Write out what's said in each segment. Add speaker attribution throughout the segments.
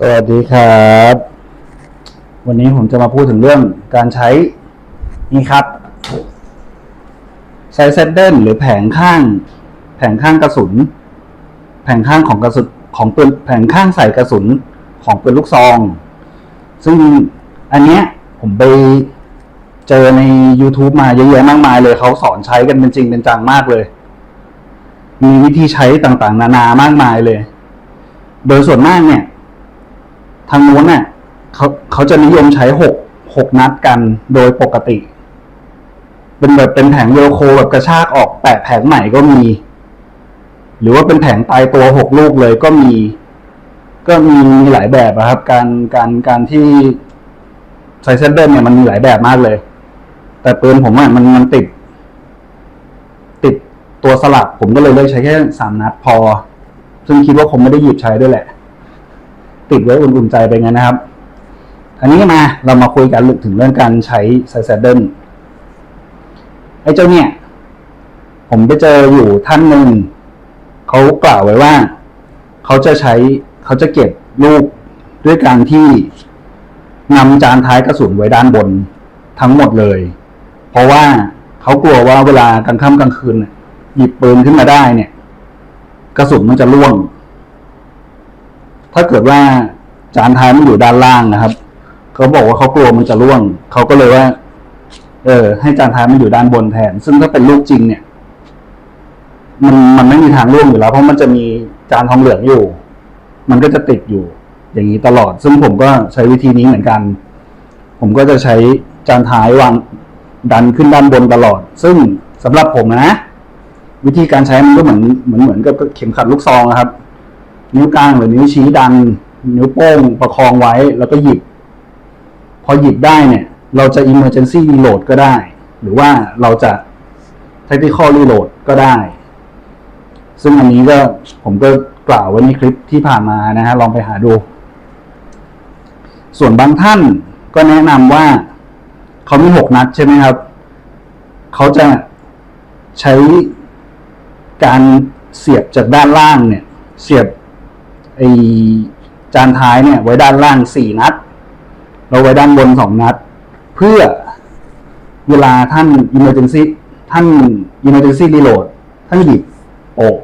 Speaker 1: สวัสดีครับ วันนี้ผมจะมาพูดถึงเรื่องการใช้นี่ครับไซเซตเดิลหรือแผงข้าง แผงข้างกระสุน แผงข้างของกระสุนของปืนแผงข้างใส่กระสุนของปืนลูกซอง ซึ่งอันเนี้ยผมไปเจอใน YouTube มาเยอะแยะมากมายเลยเขาสอนใช้กันเป็นจริงเป็นจังมากเลย มีวิธีใช้ต่างๆ นานามากมายเลย โดยส่วนมากเนี่ย ทางนู้นเนี่ยเขาเขาจะนิยมใช้หกหกนัดกันโดยปกติ เป็นแบบเป็นแผงเวลโคแบบกระชากออกแปะแผงใหม่ก็มี หรือว่าเป็นแผงตายตัวหกลูกเลยก็มี ก็มีมีหลายแบบอะครับ การการการที่ใช้เซนเดิลเนี่ยมันมีหลายแบบมากเลย แต่ปืนผมอะมันมันติด ติดตัวสลักผมก็เลยเลือกใช้แค่สามนัดพอ ซึ่งคิดว่าคงไม่ได้หยิบใช้ด้วยแหละ ติดไว้อุ่นๆใจไปงั้นนะครับ อันนี้มาเรามาคุยกันถึงเรื่องการใช้ไซเซเดิลไอ้เจ้าเนี่ย ผมไปเจออยู่ท่านหนึ่งเขากล่าวไว้ว่า เขาจะใช้เขาจะเก็บลูกด้วยการที่นำจานท้ายกระสุนไว้ด้านบนทั้งหมดเลย เพราะว่าเขากลัวว่าเวลากลางค่ำกลางคืนหยิบปืนขึ้นมาได้เนี่ย กระสุนมันจะร่วง ถ้าเกิดว่าจานท้ายมันอยู่ด้านล่างนะครับเขาบอกว่าเขากลัวมันจะร่วงเขาก็เลยว่า เออ ให้จานท้ายมันอยู่ด้านบนแทน ซึ่งถ้าเป็นลูกจริงเนี่ย มันมันไม่มีทางร่วงอยู่แล้ว เพราะมันจะมีจานทองเหลืองอยู่ มันก็จะติดอยู่ อย่างนี้ตลอด ซึ่งผมก็ใช้วิธีนี้เหมือนกัน ผมก็จะใช้จานท้ายวางดันขึ้นด้านบนตลอด ซึ่งสำหรับผมนะ วิธีการใช้มันก็เหมือนเหมือนเหมือนกับเข็มขัดลูกซองนะครับ นิ้วกลางหรือนิ้วชี้ดัน นิ้วโป้งประคองไว้แล้วก็หยิบ พอหยิบได้เนี่ย เราจะ emergency reload ก็ได้ หรือว่าเราจะ tactical reload ก็ได้ ซึ่งอันนี้ก็ผมก็กล่าวไว้ในคลิปที่ผ่านมานะฮะลองไปหาดู ส่วนบางท่านก็แนะนำว่าเขามีหกนัดใช่ไหมครับ เขาจะใช้การเสียบจากด้านล่างเนี่ย เสียบ ไอจานท้ายเนี่ย ไว้ด้านล่างสี่นัด เราไว้ด้านบนสองนัด เพื่อเวลาท่าน emergency ท่าน emergency reload ท่านหยิบอก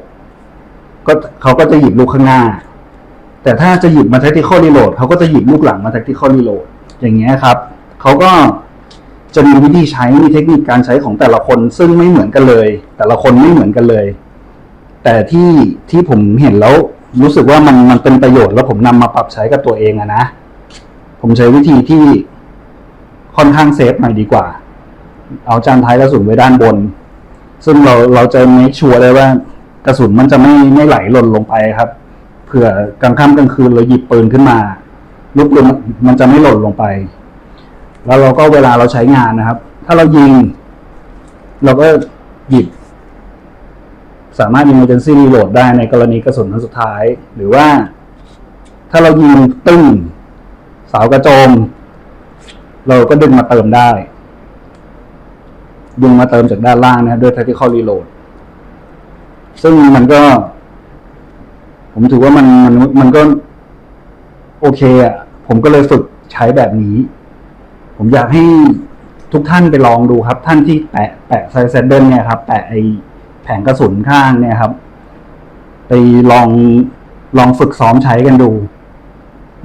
Speaker 1: ก็เขาก็จะหยิบลูกข้างหน้า แต่ถ้าจะหยิบมา tactical reload เขาก็จะหยิบลูกหลังมา tactical reload อย่างเงี้ยครับ เขาก็จะมีวิธีใช้มีเทคนิคการใช้ของแต่ละคนซึ่งไม่เหมือนกันเลย แต่ละคนไม่เหมือนกันเลย แต่ที่ที่ผมเห็นแล้ว รู้สึกว่ามันมันเป็นประโยชน์แล้วผมนำมาปรับใช้กับตัวเองอะนะ ผมใช้วิธีที่ค่อนข้างเซฟหน่อยดีกว่า เอาจานท้ายกระสุนไว้ด้านบน ซึ่งเราเราจะไม่ชัวร์เลยว่ากระสุนมันจะไม่ไม่ไหลหล่นลงไปครับ เผื่อกลางค่ำกลางคืนเราหยิบปืนขึ้นมาลูกปืนมันจะไม่หล่นลงไป แล้วเราก็เวลาเราใช้งานนะครับ ถ้าเรายิง เราก็หยิบ สามารถ emergency reload ได้ในกรณีกระสุนนัดสุดท้าย หรือว่า ถ้าเรายิงตึ้งเสากระโจม เราก็ดึงมาเติมได้ ดึงมาเติมจากด้านล่างนะด้วย tactical reload ซึ่งมันก็ ผมถือว่ามันมันมันก็ โอเคอะ ผมก็เลยฝึกใช้แบบนี้ ผมอยากให้ทุกท่านไปลองดูครับ ท่านที่แปะแปะไซเซนเดิลเนี่ยครับ แปะไอ แผงกระสุนข้างเนี่ยครับ ไปลองลองฝึกซ้อมใช้กันดู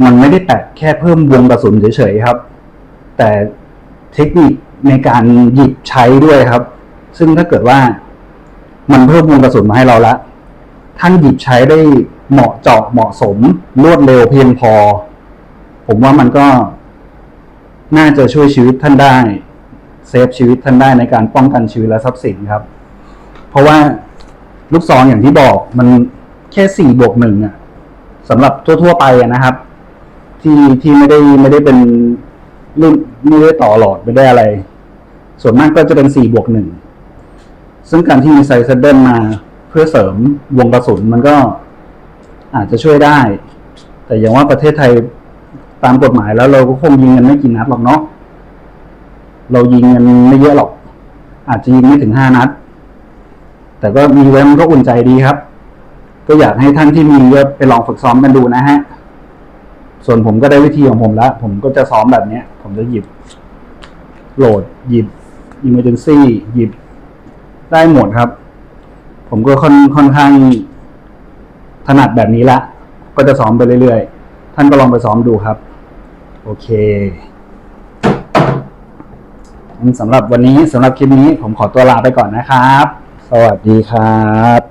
Speaker 1: มันไม่ได้แปะแค่เพิ่มวงกระสุนเฉยๆครับ แต่เทคนิคในการหยิบใช้ด้วยครับ ซึ่งถ้าเกิดว่ามันเพิ่มวงกระสุนมาให้เราละท่านหยิบใช้ได้เหมาะเจาะเหมาะสม รวดเร็วเพียงพอ ผมว่ามันก็น่าจะช่วยชีวิตท่านได้ เซฟชีวิตท่านได้ในการป้องกันชีวิตและทรัพย์สินครับ ราะว่าลูกซองอย่างที่บอกมันแค่สี่บวกหนึ่งอะสำหรับทั่ว ๆ ไปนะครับ ที่ที่ไม่ได้ไม่ได้เป็นรุ่นไม่ได้ต่อหลอดไม่ได้อะไร ส่วนมากก็จะเป็นสี่บวกหนึ่งซึ่งการที่มีไซเซเดิลมาเพื่อเสริมวงกระสุนมันก็อาจจะช่วยได้ แต่อย่างว่าประเทศไทยตามกฎหมายแล้วเราก็คงยิงกันไม่กี่นัดหรอกเนาะเรายิงกันไม่เยอะหรอก อาจจะยิงไม่ถึงห้านัด แต่ก็มีไว้มันก็อุ่นใจดีครับ ก็อยากให้ท่านที่มีก็ไปลองฝึกซ้อมกันดูนะฮะ ส่วนผมก็ได้วิธีของผมแล้ว ผมก็จะซ้อมแบบเนี้ย ผมจะหยิบโหลด หยิบ emergency หยิบได้หมดครับ ผมก็ค่อนค่อนข้างถนัดแบบนี้ละ ก็จะซ้อมไปเรื่อยๆ ท่านก็ลองไปซ้อมดูครับ โอเคสำหรับวันนี้สำหรับคลิปนี้ผมขอตัวลาไปก่อนนะครับ สวัสดีครับ